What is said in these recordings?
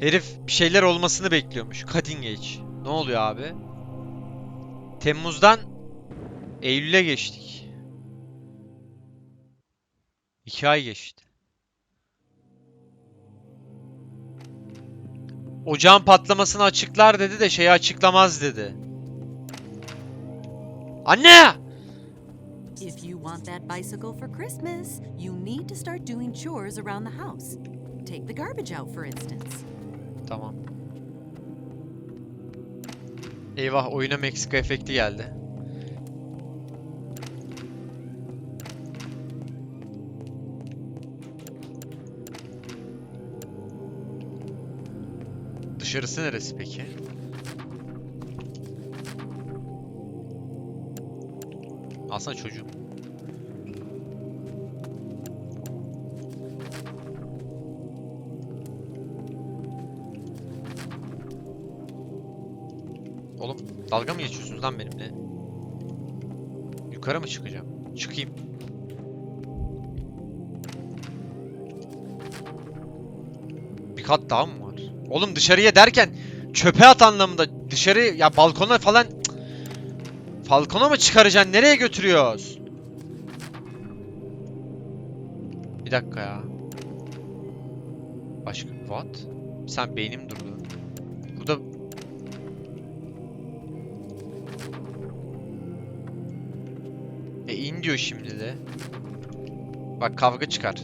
Herif bir şeyler olmasını bekliyormuş. Cutting edge. Ne oluyor abi? Temmuz'dan Eylül'e geçtik. İki ay geçti. Ocağın patlamasını açıklar dedi de şeyi açıklamaz dedi. Anne! If you want that bicycle for Christmas, you need to start doing chores around the house. Take the garbage out, for instance. Tamam. Eyvah oyuna Meksika efekti geldi. Dışarısı neresi peki? Alsana çocuğum. Dalga mı geçiyorsunuz lan benimle? Yukarı mı çıkacağım? Çıkayım. Bir kat daha mı var? Oğlum dışarıya derken çöpe at anlamında dışarı ya balkona falan Cık. Balkona mı çıkaracaksın? Nereye götürüyoruz? Bir dakika ya. Başka what? Sen beynim durdu. Burada in diyor şimdi de. Bak kavga çıkar.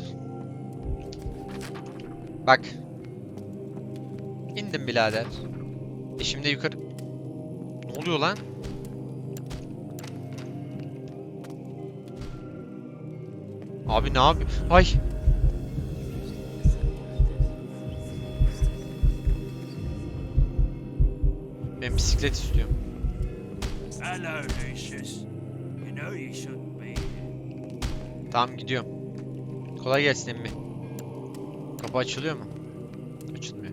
Bak. İndim birader. E şimdi yukarı... Ne oluyor lan? Abi ne yapıyor? Ay. Ben bisiklet istiyorum. Hello, Lucius. Tamam gidiyorum. Kolay gelsin emmi. Kapı açılıyor mu? Açılmıyor.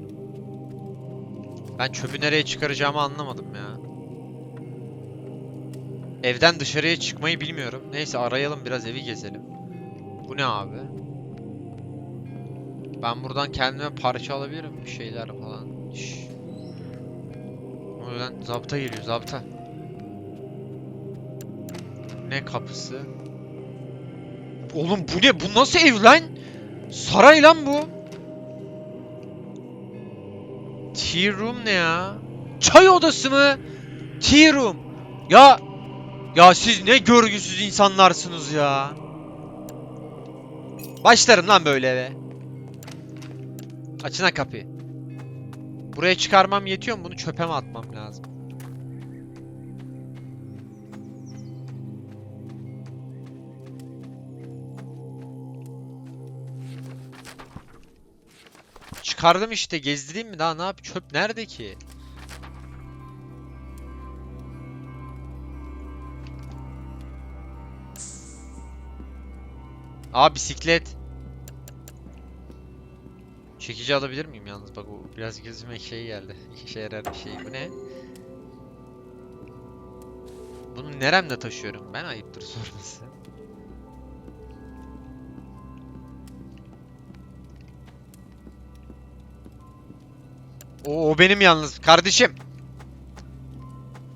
Ben çöpü nereye çıkaracağımı anlamadım ya. Evden dışarıya çıkmayı bilmiyorum. Neyse arayalım biraz evi gezelim. Bu ne abi? Ben buradan kendime parça alabilirim bir şeyler falan. Şş. O yüzden zabıta geliyor zabıta. Ne kapısı? Oğlum bu ne? Bu nasıl ev lan? Saray lan bu. Tea room ne ya? Çay odası mı? Tea room. Ya ya siz ne görgüsüz insanlarsınız ya. Başlarım lan böyle eve. Açın ha kapıyı. Buraya çıkarmam yetiyor mu? Bunu çöpe mi atmam lazım? Çıkardım işte. Gezdireyim mi daha? Ne yap? Çöp nerede ki? Aa bisiklet. Çekici alabilir miyim yalnız? Bak o biraz gözüme şey geldi. İşe yarar bir şey. Bu ne? Bunu neremle taşıyorum? Ben ayıptır sorması. O, o benim yalnız kardeşim.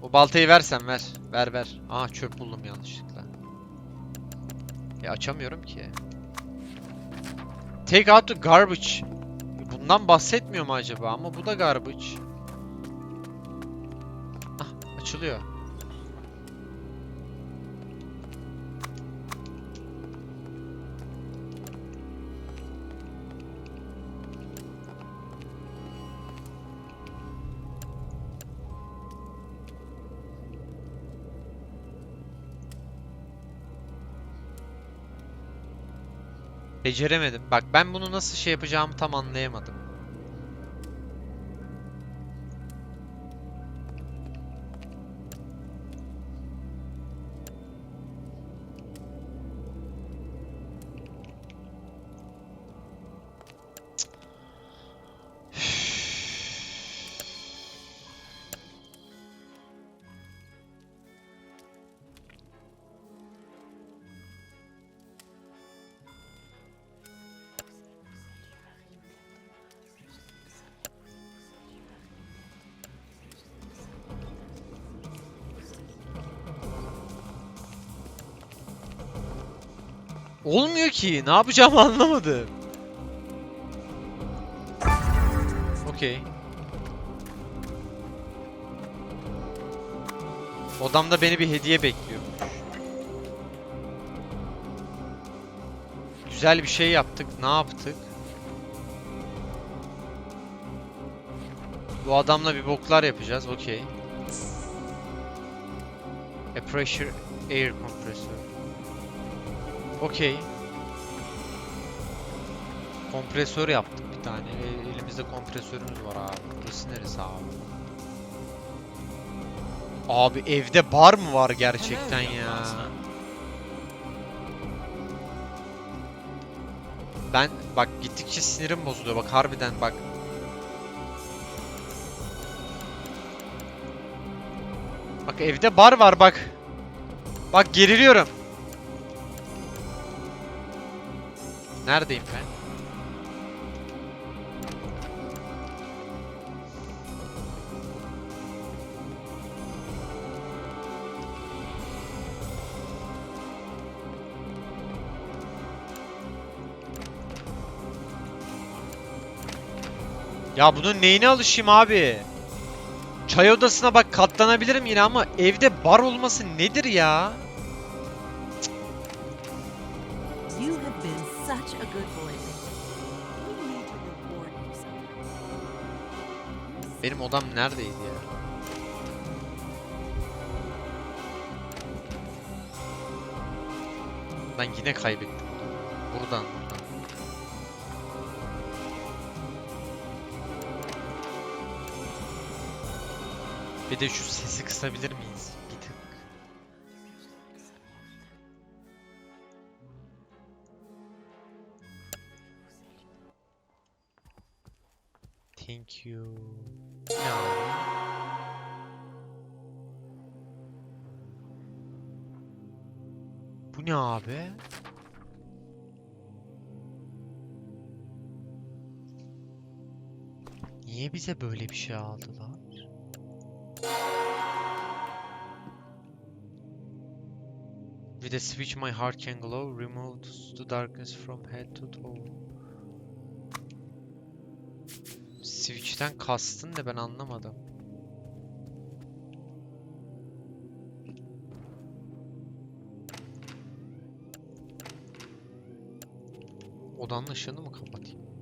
O baltayı versen ver. Ver ver. Aa çöp buldum yanlışlıkla. E açamıyorum ki. Take out the garbage. Bundan bahsetmiyor mu acaba? Ama bu da garbage. Ah açılıyor. Beceremedim. Bak ben bunu nasıl şey yapacağımı tam anlayamadım. Olmuyor ki. Ne yapacağımı anlamadım. Okey. Odamda beni bir hediye bekliyormuş. Güzel bir şey yaptık. Ne yaptık? Bu adamla bir boklar yapacağız. Okey. A pressure air compressor. Okey. Kompresör yaptık bir tane. E, elimizde kompresörümüz var abi. Burası neresi abi? Abi evde bar mı var gerçekten ya? Ben bak gittikçe sinirim bozuluyor bak harbiden bak. Bak evde bar var bak. Bak geriliyorum. Neredeyim ben? Ya bunun neyine alışayım abi? Çay odasına bak katlanabilirim yine ama evde bar olması nedir ya? Such a good somehow. Benim odam neredeydi ya? Ben yine kaybettim. Buradan, buradan. Bir de şu sesi kısabilir Niye bize böyle bir şey aldılar? With a switch my heart can glow, removes the darkness from head to toe. Switch'ten kastın ne ben anlamadım. Odanın ışığını mı kapatayım?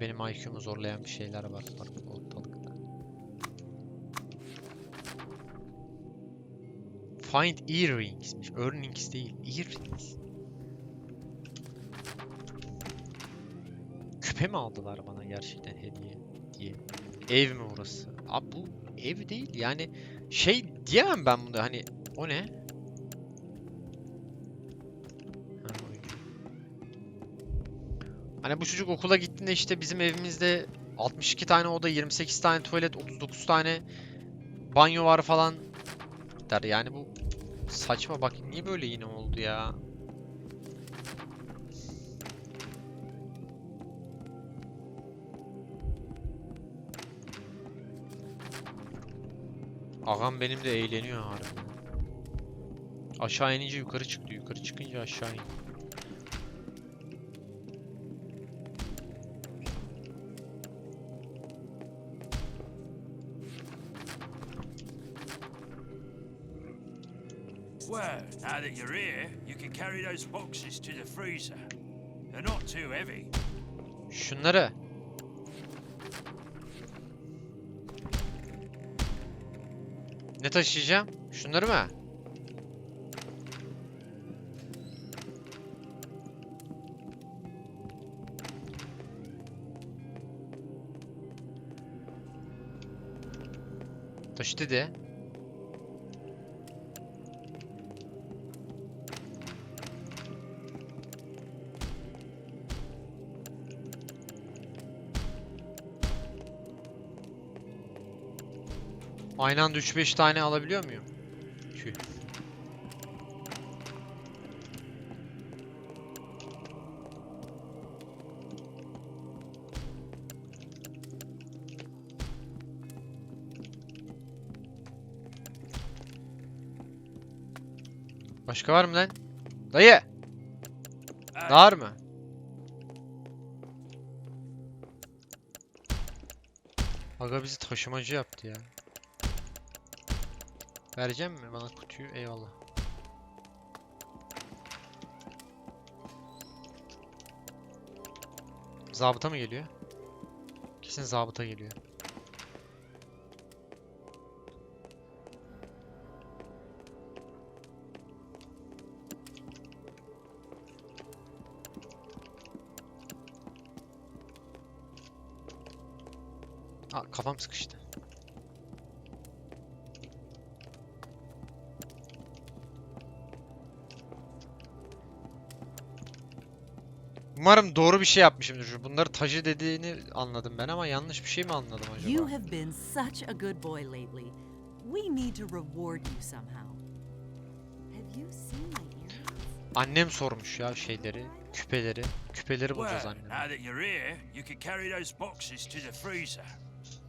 Benim IQ'mu zorlayan bir şeyler var bak ortalıkta. Find earrings'miş. Earnings değil. Earrings. Küpe mi aldılar bana gerçekten hediye diye. Ev mi burası? Abi bu ev değil yani şey diyemem ben bunu hani o ne? Hani bu çocuk okula gittiğinde işte bizim evimizde 62 tane oda, 28 tane tuvalet, 39 tane banyo var falan der. Yani bu saçma bak niye böyle yine oldu ya? Ağam benim de eğleniyor harbiden. Aşağı inince yukarı çıktı, yukarı çıkınca aşağı in. Now that you're here, you can carry those boxes to the freezer. They're not too heavy. Şunları. Ne taşıyacağım? Şunları mı? Taşı dedi. Aynı anda 3-5 tane alabiliyor muyum? Tüh. Başka var mı lan? Dayı! Dar mı? Aga bizi taşımacı yaptı ya. Vereceğim mi bana kutuyu? Eyvallah. Zabıta mı geliyor? Kesin zabıta geliyor. Aa, kafam sıkıştı. Umarım doğru bir şey yapmışımdır. Bunları tacı dediğini anladım ben ama yanlış bir şey mi anladım acaba? You have been such a good boy lately. We need to reward you somehow. Have you seen my earrings? Annem sormuş ya şeyleri, küpeleri. Küpeleri bulacağız Well, annem. now that you're here, you can carry those boxes to the freezer.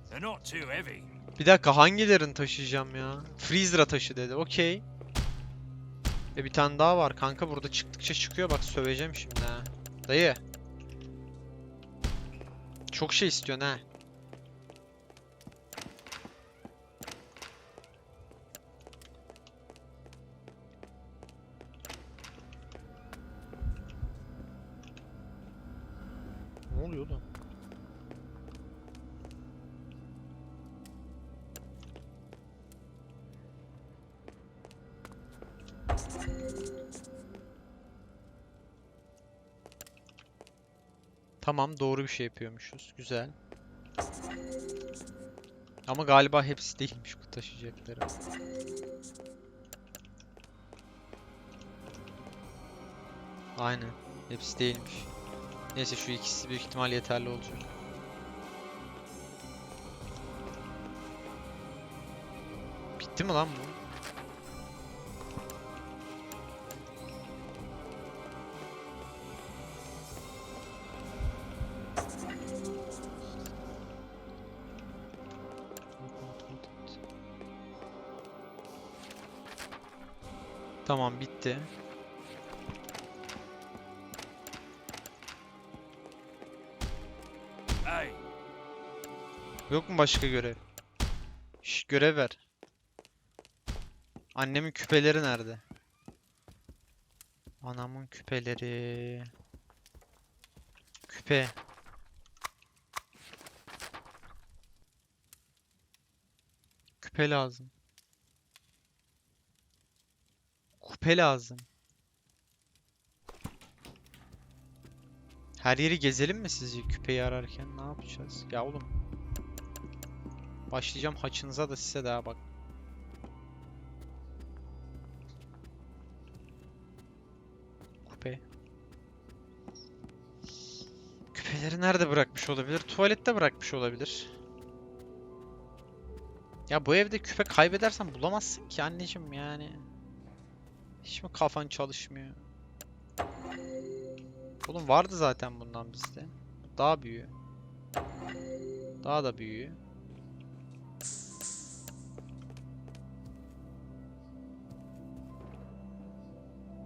They're not too heavy. Bir dakika hangilerini taşıyacağım ya? Freezer'a taşı dedi. Okey. E bir tane daha var kanka burada çıktıkça çıkıyor bak söveceğim şimdi ha. Dayı. Çok şey istiyorsun ha. Tamam doğru bir şey yapıyormuşuz. Güzel. Ama galiba hepsi değilmiş bu taşıyacakları. Aynen. Hepsi değilmiş. Neyse şu ikisi büyük ihtimal yeterli olacak. Bitti mi lan bu? Tamam bitti. Hey, Yok mu başka görev? Şş, görev ver. Annemin küpeleri nerede? Anamın küpeleri. Küpe. Küpe lazım. Küpe lazım. Her yeri gezelim mi sizce küpeyi ararken? Ne yapacağız? Ya oğlum. Başlayacağım haçınıza da size daha bak. Küpe. Küpeleri nerede bırakmış olabilir? Tuvalette bırakmış olabilir. Ya bu evde küpe kaybedersen bulamazsın ki anneciğim yani. Hiç mi kafan çalışmıyor? Oğlum vardı zaten bundan bizde. Daha büyüğü. Daha da büyüğü.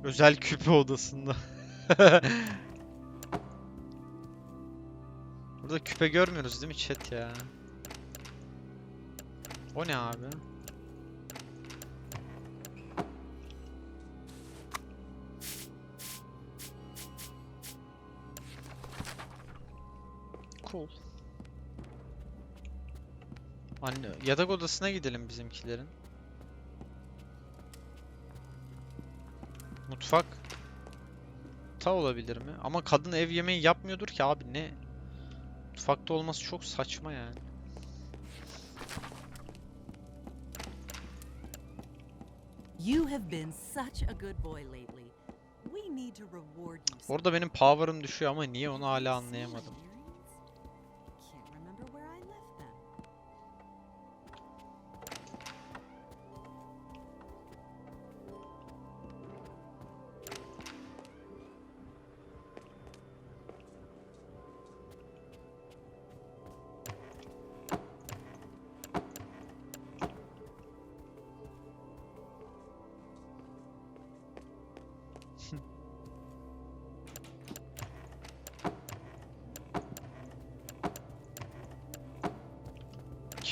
Özel küpe odasında. Burada küpe görmüyoruz değil mi chat ya? O ne abi? Cool. Anne, yatak odasına gidelim bizimkilerin. Mutfak. Ta olabilir mi? Ama kadın ev yemeği yapmıyordur ki abi ne? Mutfakta olması çok saçma yani. You have been such a good boy lately. We need to reward you. Orada benim power'ım düşüyor ama niye onu hala anlayamadım.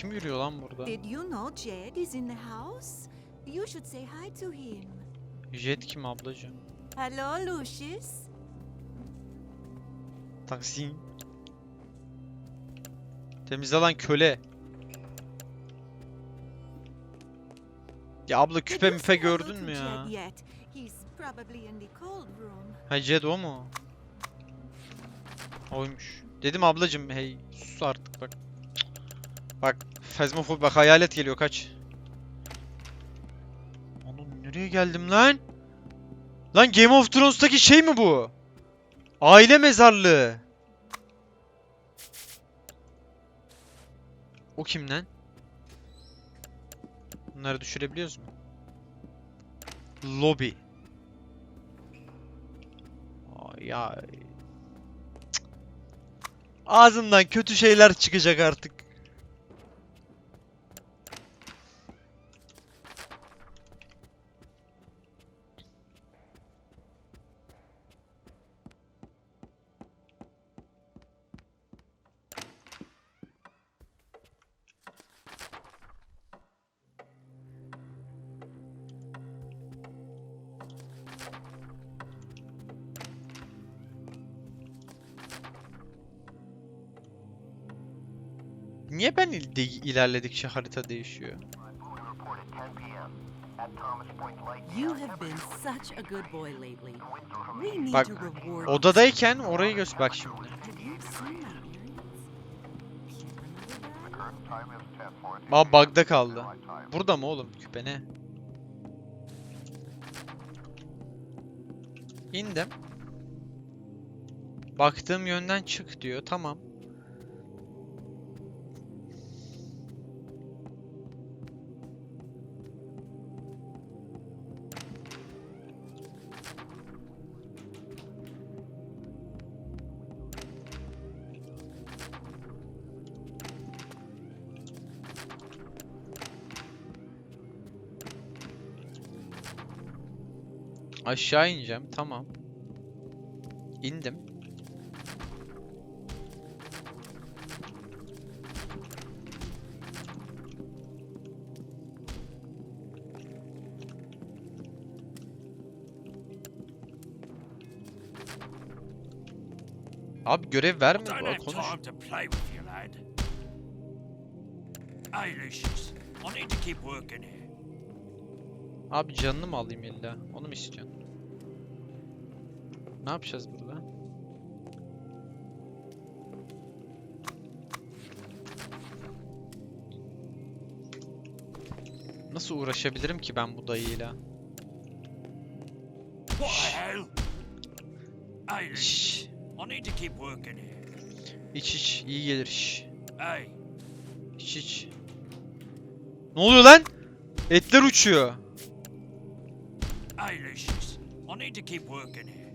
Kim yürüyor lan burada? Did you know Jed is in the house? You should say hi to him. Jet kim ablacığım? Hello, Lucius. Taksim. Temizle lan köle. Ya abla küpe hello gördün mü ya? Ha Jed o mu? Oymuş. Dedim ablacım hey sus artık bak. Bak fezmofobi bak hayalet geliyor kaç. Oğlum nereye geldim lan? Lan Game of Thrones'taki şey mi bu? Aile mezarlığı. O kim lan? Bunları düşürebiliyoruz mu? Lobby. Ay ay. Cık. Ağzından kötü şeyler çıkacak artık. Niye ben il- de- ilerledikçe harita değişiyor? Bak, Odadayken orayı göster bak şimdi. Aa bug'da kaldı. Burada mı oğlum küpe ne? İndim. Baktığım yönden çık diyor. Tamam. Aşağı ineceğim. Tamam. İndim. Abi görev verme. Konuş. Abi canını mı alayım illa? Onu mu istiyorsun? Ne yapacağız burada? Nasıl uğraşabilirim ki ben bu dayıyla? Here. İç iç iyi gelir. Hey, İç iç. Ne oluyor lan? Etler uçuyor. I need to keep working here.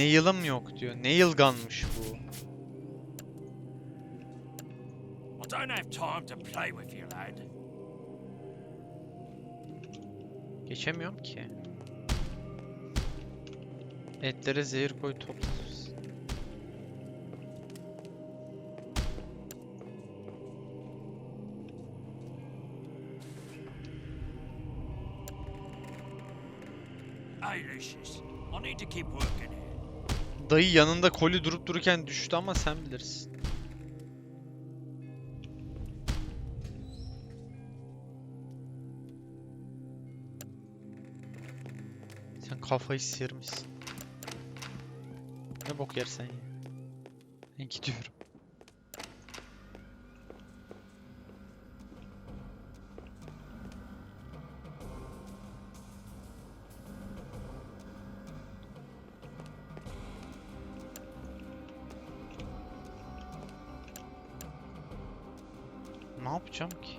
Nail'ım yok diyor. Nail gun'mış bu. I don't have time to play with you, lad. Geçemiyorum ki. Etlere zehir koy toplarız. Hey, Lucius. I need to keep working. Dayı yanında koli durup dururken düştü ama sen bilirsin. Sen kafayı sıyırmışsın. Ne bok yersen ya. Ben gidiyorum. yapacağım ki?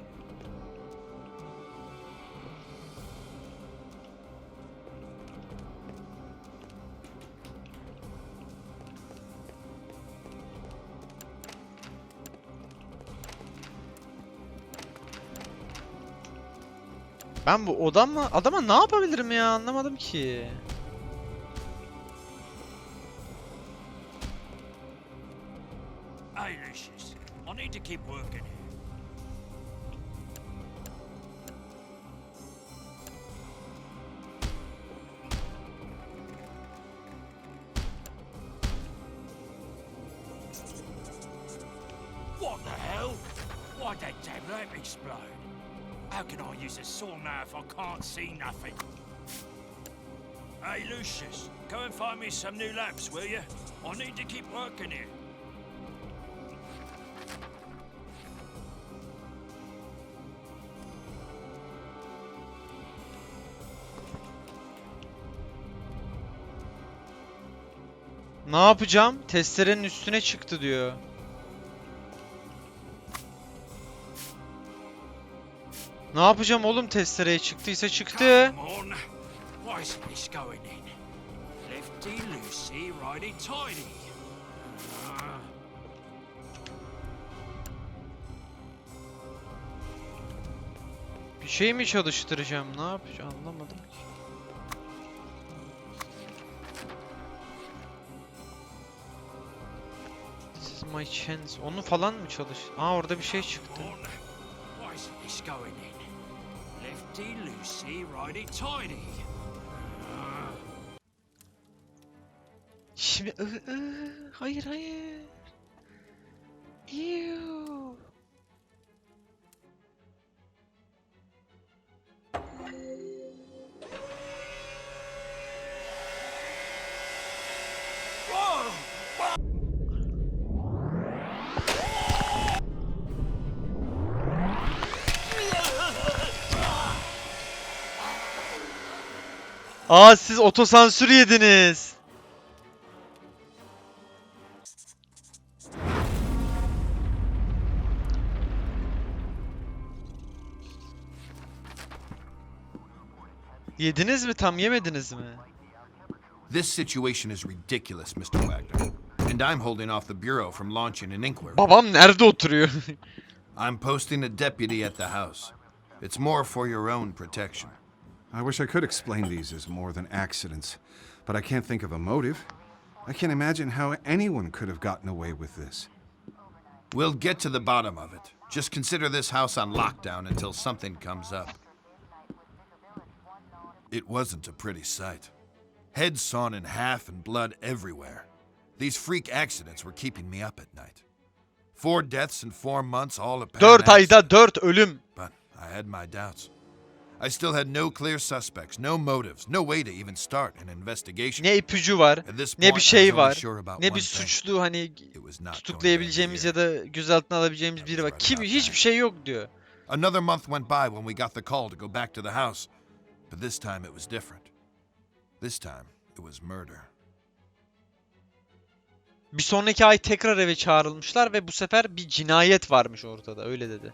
Ben bu odama adama ne yapabilirim ya anlamadım ki. How can I use a saw now if I can't see nothing? Hey, Lucius, go and find me some new lamps, will you? I need to keep working here. Ne yapacağım? Testerenin üstüne çıktı diyor. Ne yapacağım oğlum testereye çıktıysa çıktı. Bir şey mi çalıştıracağım? Ne yapacağım? Anlamadım ki. This is my chance. Onu falan mı çalış? Aa orada bir şey çıktı. Lefty loosey, righty tighty. Şimdi ı, ı, hayır hayır. Ew. Aa siz otosansür yediniz. Yediniz mi tam yemediniz mi? This situation is ridiculous, Mr. Wagner. And I'm holding off the Bureau from launching an inquiry. Babam nerede oturuyor? I'm posting a deputy at the house. It's more for your own protection. I wish I could explain these as more than accidents, but I can't think of a motive. I can't imagine how anyone could have gotten away with this. We'll get to the bottom of it. Just consider this house on lockdown until something comes up. It wasn't a pretty sight. Heads sawn in half and blood everywhere. These freak accidents were keeping me up at night. Four deaths in four months, all apparent. 4 ayda accidents. 4 ölüm. But I had my doubts. I still had no clear suspects, no motives, no way to even start an investigation. Ne ipucu var, ne bir şey var, ne bir suçlu hani tutuklayabileceğimiz ya da gözaltına alabileceğimiz biri var. Kim hiçbir şey yok diyor. Another month went by when we got the call to go back to the house. But this time it was different. This time it was murder. Bir sonraki ay tekrar eve çağrılmışlar ve bu sefer bir cinayet varmış ortada öyle dedi.